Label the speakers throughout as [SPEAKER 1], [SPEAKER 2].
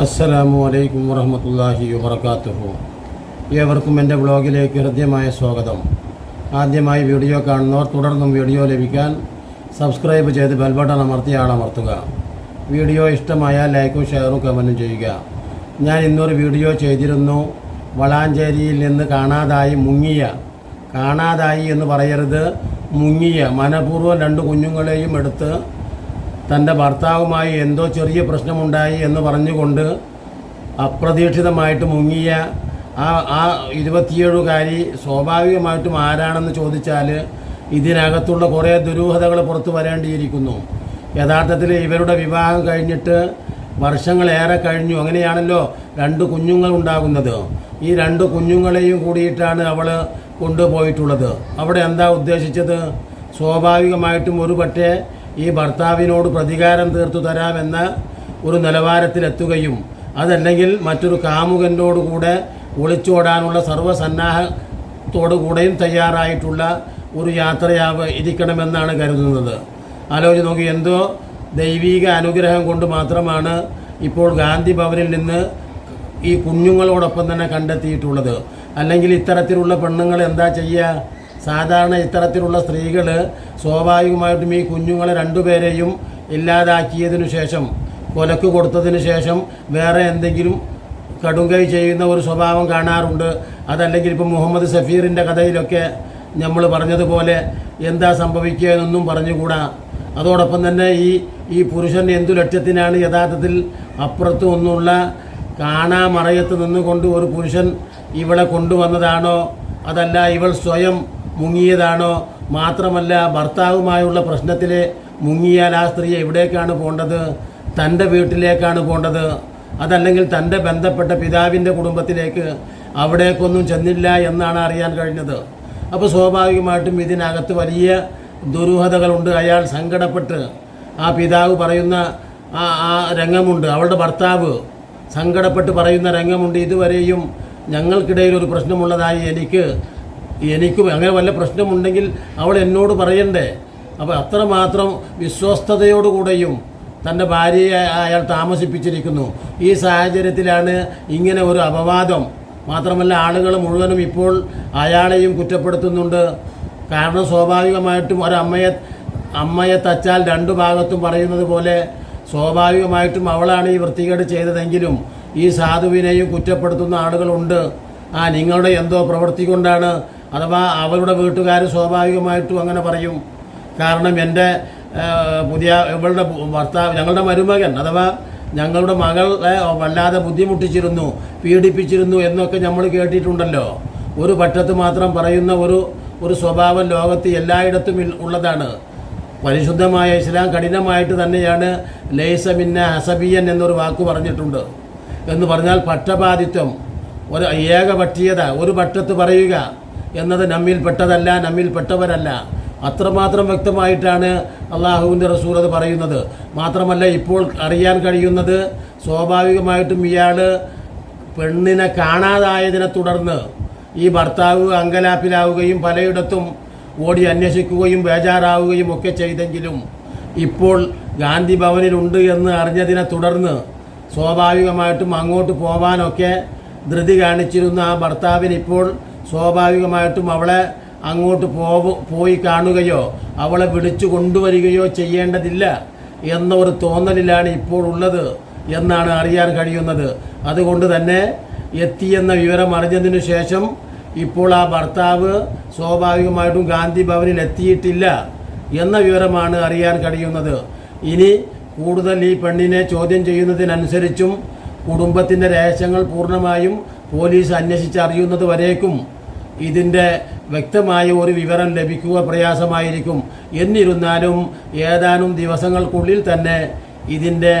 [SPEAKER 1] അസ്സലാമു അലൈക്കും വറഹമത്തല്ലാഹി വബർക്കാത്തുഹു ഏവർക്കും എന്റെ ബ്ലോഗിലേക്ക് ഹൃദ്യമായ സ്വാഗതം. ആദ്യമായി വീഡിയോ കാണുന്നവർ തുടർന്നും വീഡിയോ ലഭിക്കാൻ സബ്സ്ക്രൈബ് ചെയ്ത് ബെൽബട്ടൺ അമർത്തി ആളമർത്തുക. വീഡിയോ ഇഷ്ടമായാൽ ലൈക്കും ഷെയറും കമന്റും ചെയ്യുക. ഞാൻ ഇന്നൊരു വീഡിയോ ചെയ്തിരുന്നു. വളാഞ്ചേരിയിൽ നിന്ന് കാണാതായി മുങ്ങിയ കാണാതായി എന്ന് പറയരുത് മുങ്ങിയ മനഃപൂർവം രണ്ട് കുഞ്ഞുങ്ങളെയും എടുത്ത് തന്റെ ഭർത്താവുമായി എന്തോ ചെറിയ പ്രശ്നമുണ്ടായി എന്ന് പറഞ്ഞുകൊണ്ട് അപ്രതീക്ഷിതമായിട്ട് മുങ്ങിയ ആ ആ ഇരുപത്തിയേഴുകാരി സ്വാഭാവികമായിട്ടും ആരാണെന്ന് ചോദിച്ചാൽ ഇതിനകത്തുള്ള കുറേ ദുരൂഹതകൾ പുറത്തു വരേണ്ടിയിരിക്കുന്നു. യഥാർത്ഥത്തിൽ ഇവരുടെ വിവാഹം കഴിഞ്ഞിട്ട് വർഷങ്ങളേറെ കഴിഞ്ഞു. അങ്ങനെയാണല്ലോ രണ്ട് കുഞ്ഞുങ്ങൾ ഉണ്ടാകുന്നത്. ഈ രണ്ട് കുഞ്ഞുങ്ങളെയും കൂടിയിട്ടാണ് അവൾ കൊണ്ടുപോയിട്ടുള്ളത്. അവിടെ എന്താ ഉദ്ദേശിച്ചത്? സ്വാഭാവികമായിട്ടും ഒരു പക്ഷേ ഈ ഭർത്താവിനോട് പ്രതികാരം തീർത്തു തരാമെന്ന ഒരു നിലവാരത്തിലെത്തുകയും അതല്ലെങ്കിൽ മറ്റൊരു കാമുകന്റോടുകൂടെ ഒളിച്ചോടാനുള്ള സർവസന്നാഹത്തോടുകൂടെയും തയ്യാറായിട്ടുള്ള ഒരു യാത്രയാവ് ഇരിക്കണമെന്നാണ് കരുതുന്നത്. ആലോചിച്ച് നോക്കി എന്തോ ദൈവീക അനുഗ്രഹം കൊണ്ട് മാത്രമാണ് ഇപ്പോൾ ഗാന്ധി ഭവനിൽ നിന്ന് ഈ കുഞ്ഞുങ്ങളോടൊപ്പം തന്നെ കണ്ടെത്തിയിട്ടുള്ളത്. അല്ലെങ്കിൽ ഇത്തരത്തിലുള്ള പെണ്ണുങ്ങൾ എന്താ ചെയ്യുക സാധാരണ ഇത്തരത്തിലുള്ള സ്ത്രീകൾ സ്വാഭാവികമായിട്ടും ഈ കുഞ്ഞുങ്ങളെ രണ്ടുപേരെയും ഇല്ലാതാക്കിയതിനു ശേഷം കൊലക്ക് കൊടുത്തതിന് ശേഷം വേറെ എന്തെങ്കിലും കടുങ്കൈ ചെയ്യുന്ന ഒരു സ്വഭാവം കാണാറുണ്ട്. അതല്ലെങ്കിൽ ഇപ്പം മുഹമ്മദ് സഫീറിന്റെ കഥയിലൊക്കെ നമ്മൾ പറഞ്ഞതുപോലെ എന്താ സംഭവിക്കുക എന്നൊന്നും പറഞ്ഞുകൂടാ. അതോടൊപ്പം തന്നെ ഈ ഈ പുരുഷൻ എന്തു ലക്ഷ്യത്തിനാണ് യഥാർത്ഥത്തിൽ അപ്പുറത്തു ഒന്നുള്ള കാണാമറയത്ത് നിന്നുകൊണ്ട് ഒരു പുരുഷൻ ഇവളെ കൊണ്ടുവന്നതാണോ? അതല്ല ഇവൾ സ്വയം മുങ്ങിയതാണോ മാത്രമല്ല ഭർത്താവുമായുള്ള പ്രശ്നത്തിൽ മുങ്ങിയാൽ ആ സ്ത്രീ എവിടേക്കാണ് പോകേണ്ടത് തന്റെ വീട്ടിലേക്കാണ് പോകേണ്ടത് അതല്ലെങ്കിൽ തന്റെ ബന്ധപ്പെട്ട പിതാവിന്റെ കുടുംബത്തിലേക്ക് അവിടേക്കൊന്നും ചെന്നില്ല എന്നാണ് അറിയാൻ കഴിഞ്ഞത്. അപ്പോൾ സ്വാഭാവികമായിട്ടും ഇതിനകത്ത് വലിയ ദുരൂഹതകളുണ്ട്. അയാൾ സങ്കടപ്പെട്ട് ആ പിതാവ് പറയുന്ന ആ ആ രംഗമുണ്ട്. അവളുടെ ഭർത്താവ് സങ്കടപ്പെട്ട് പറയുന്ന രംഗമുണ്ട്. ഇതുവരെയും ഞങ്ങൾക്കിടയിൽ ഒരു പ്രശ്നമുള്ളതായി എനിക്ക് എനിക്കും അങ്ങനെ വല്ല പ്രശ്നമുണ്ടെങ്കിൽ അവൾ എന്നോട് പറയണ്ടേ? അപ്പോൾ അത്രമാത്രം വിശ്വസ്തയോടുകൂടെയും തന്റെ ഭാര്യയെ അയാൾ താമസിപ്പിച്ചിരിക്കുന്നു. ഈ സാഹചര്യത്തിലാണ് ഇങ്ങനെ ഒരു അപവാദം. മാത്രമല്ല ആളുകൾ മുഴുവനും ഇപ്പോൾ അയാളെയും കുറ്റപ്പെടുത്തുന്നുണ്ട്. കാരണം സ്വാഭാവികമായിട്ടും ഒരമ്മയെ അമ്മയെ തച്ചാൽ രണ്ടു ഭാഗത്തും പറയുന്നത് പോലെ സ്വാഭാവികമായിട്ടും അവളാണ് ഈ വൃത്തികേട് ചെയ്തതെങ്കിലും ഈ സാധുവിനെയും കുറ്റപ്പെടുത്തുന്ന ആളുകളുണ്ട്. ആ നിങ്ങളുടെ എന്തോ പ്രവൃത്തി കൊണ്ടാണ് അഥവാ അവരുടെ വീട്ടുകാർ സ്വാഭാവികമായിട്ടും അങ്ങനെ പറയും. കാരണം എന്റെ പുതിയ ഇവളുടെ ഭർത്താവ് ഞങ്ങളുടെ മരുമകൻ അഥവാ ഞങ്ങളുടെ മകളെ വല്ലാതെ ബുദ്ധിമുട്ടിച്ചിരുന്നു പീഡിപ്പിച്ചിരുന്നു എന്നൊക്കെ നമ്മൾ കേട്ടിട്ടുണ്ടല്ലോ. ഒരു പറ്റത്ത് മാത്രം പറയുന്ന ഒരു ഒരു സ്വഭാവം ലോകത്ത് എല്ലായിടത്തും ഉള്ളതാണ്. പരിശുദ്ധമായ ഇസ്ലാം കഠിനമായിട്ട് തന്നെയാണ് ലൈസമിന്ന അസബിയൻ എന്നൊരു വാക്ക് പറഞ്ഞിട്ടുണ്ട്. എന്ന് പറഞ്ഞാൽ പക്ഷപാതിത്വം ഒരു ഏകപക്ഷീയത ഒരു പക്ഷത്ത് പറയുക. എന്നത് നമ്മിൽപ്പെട്ടതല്ല നമ്മിൽപ്പെട്ടവരല്ല നമ്മിൽ പെട്ടവരല്ല. അത്രമാത്രം വ്യക്തമായിട്ടാണ് അള്ളാഹുവിന്റെ റസൂൽ അത് പറയുന്നത്. മാത്രമല്ല ഇപ്പോൾ അറിയാൻ കഴിയുന്നത് സ്വാഭാവികമായിട്ടും ഇയാൾ പെണ്ണിനെ കാണാതായതിനെ തുടർന്ന് ഈ ഭർത്താവ് അങ്കലാപ്പിലാവുകയും പലയിടത്തും ഓടി അന്വേഷിക്കുകയും ബേജാറാവുകയും ഒക്കെ ചെയ്തെങ്കിലും ഇപ്പോൾ ഗാന്ധി ഭവനിലുണ്ട് എന്ന് അറിഞ്ഞതിനെ തുടർന്ന് സ്വാഭാവികമായിട്ടും അങ്ങോട്ട് പോവാനൊക്കെ ധൃതി കാണിച്ചിരുന്ന ആ ഭർത്താവിന് ഇപ്പോൾ സ്വാഭാവികമായിട്ടും അവളെ അങ്ങോട്ട് പോവ പോയി കാണുകയോ അവളെ വിളിച്ചു കൊണ്ടുവരികയോ ചെയ്യേണ്ടതില്ല എന്ന ഒരു തോന്നലിലാണ് ഇപ്പോൾ ഉള്ളത് എന്നാണ് അറിയാൻ കഴിയുന്നത്. അതുകൊണ്ട് തന്നെ എത്തിയെന്ന വിവരം അറിഞ്ഞതിനു ശേഷം ഇപ്പോൾ ആ ഭർത്താവ് സ്വാഭാവികമായിട്ടും ഗാന്ധി ഭവനിൽ എത്തിയിട്ടില്ല എന്ന വിവരമാണ് അറിയാൻ കഴിയുന്നത്. ഇനി കൂടുതൽ ഈ പെണ്ണിനെ ചോദ്യം ചെയ്യുന്നതിനനുസരിച്ചും കുടുംബത്തിന്റെ രഹസ്യങ്ങൾ പൂർണമായും പോലീസ് അന്വേഷിച്ചറിയുന്നത് വരേക്കും ഇതിന്റെ വ്യക്തമായ ഒരു വിവരം ലഭിക്കുക പ്രയാസമായിരിക്കും. എന്നിരുന്നാലും ഏതാനും ദിവസങ്ങൾക്കുള്ളിൽ തന്നെ ഇതിന്റെ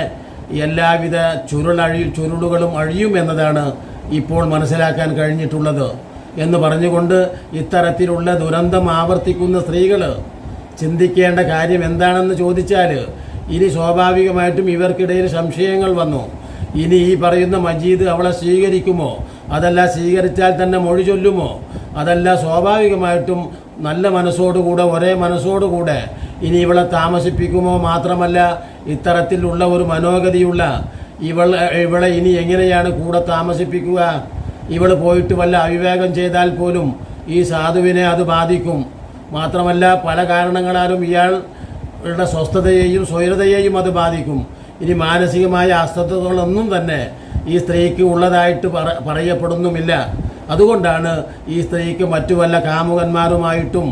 [SPEAKER 1] എല്ലാവിധ ചുരുളഴി ചുരുളുകളും അഴിയും എന്നതാണ് ഇപ്പോൾ മനസ്സിലാക്കാൻ കഴിഞ്ഞിട്ടുള്ളത്. എന്ന് പറഞ്ഞുകൊണ്ട് ഇത്തരത്തിലുള്ള ദുരന്തം ആവർത്തിക്കുന്ന സ്ത്രീകൾ ചിന്തിക്കേണ്ട കാര്യം എന്താണെന്ന് ചോദിച്ചാൽ ഇനി സ്വാഭാവികമായിട്ടും ഇവർക്കിടയിൽ സംശയങ്ങൾ വന്നു. ഇനി ഈ പറയുന്ന മജീദ് അവളെ സ്വീകരിക്കുമോ? അതല്ല സ്വീകരിച്ചാൽ തന്നെ മൊഴി ചൊല്ലുമോ? അതല്ല സ്വാഭാവികമായിട്ടും നല്ല മനസ്സോടുകൂടെ ഒരേ മനസ്സോടുകൂടെ ഇനി ഇവളെ താമസിപ്പിക്കുമോ മാത്രമല്ല ഇത്തരത്തിലുള്ള ഒരു മനോഗതിയുള്ള ഇവൾ ഇവളെ ഇനി എങ്ങനെയാണ് കൂടെ താമസിപ്പിക്കുക? ഇവൾ പോയിട്ട് വല്ല അവിവേകം ചെയ്താൽ പോലും ഈ സാധുവിനെ അത് ബാധിക്കും. മാത്രമല്ല പല കാരണങ്ങളാലും ഇയാളുടെ സ്വസ്ഥതയെയും സ്വൈരതയെയും അത് ബാധിക്കും. ഇനി മാനസികമായ അസ്വസ്ഥതകളൊന്നും തന്നെ ഈ സ്ത്രീക്ക് ഉള്ളതായിട്ട് പറ പറയപ്പെടുന്നുമില്ല. അതുകൊണ്ടാണ് ഈ സ്ത്രീക്ക് മറ്റു വല്ല കാമുകന്മാരുമായിട്ടും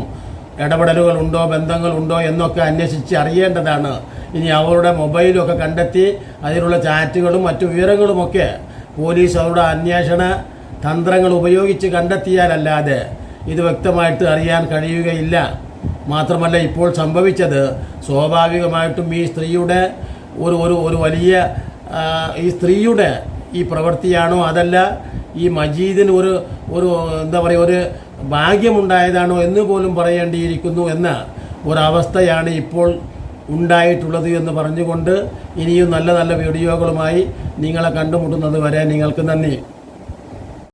[SPEAKER 1] ഇടപെടലുകളുണ്ടോ ബന്ധങ്ങളുണ്ടോ എന്നൊക്കെ അന്വേഷിച്ച് അറിയേണ്ടതാണ്. ഇനി അവരുടെ മൊബൈലൊക്കെ കണ്ടെത്തി അതിലുള്ള ചാറ്റുകളും മറ്റു വിവരങ്ങളുമൊക്കെ പോലീസ് അവരുടെ അന്വേഷണ തന്ത്രങ്ങൾ ഉപയോഗിച്ച് കണ്ടെത്തിയാലല്ലാതെ ഇത് വ്യക്തമായിട്ട് അറിയാൻ കഴിയുകയില്ല. മാത്രമല്ല ഇപ്പോൾ സംഭവിച്ചത് സ്വാഭാവികമായിട്ടും ഈ സ്ത്രീയുടെ ഒരു ഒരു ഒരു വലിയ ഈ സ്ത്രീയുടെ ഈ പ്രവൃത്തിയാണോ അതല്ല ഈ മജീദിന് ഒരു ഒരു എന്താ പറയുക ഒരു ഭാഗ്യമുണ്ടായതാണോ എന്ന് പോലും പറയേണ്ടിയിരിക്കുന്നു എന്ന ഒരവസ്ഥയാണ് ഇപ്പോൾ ഉണ്ടായിട്ടുള്ളത് എന്ന് പറഞ്ഞുകൊണ്ട് ഇനിയും നല്ല നല്ല വീഡിയോകളുമായി നിങ്ങളെ കണ്ടുമുട്ടുന്നത് വരെ നിങ്ങൾക്ക് നന്ദി.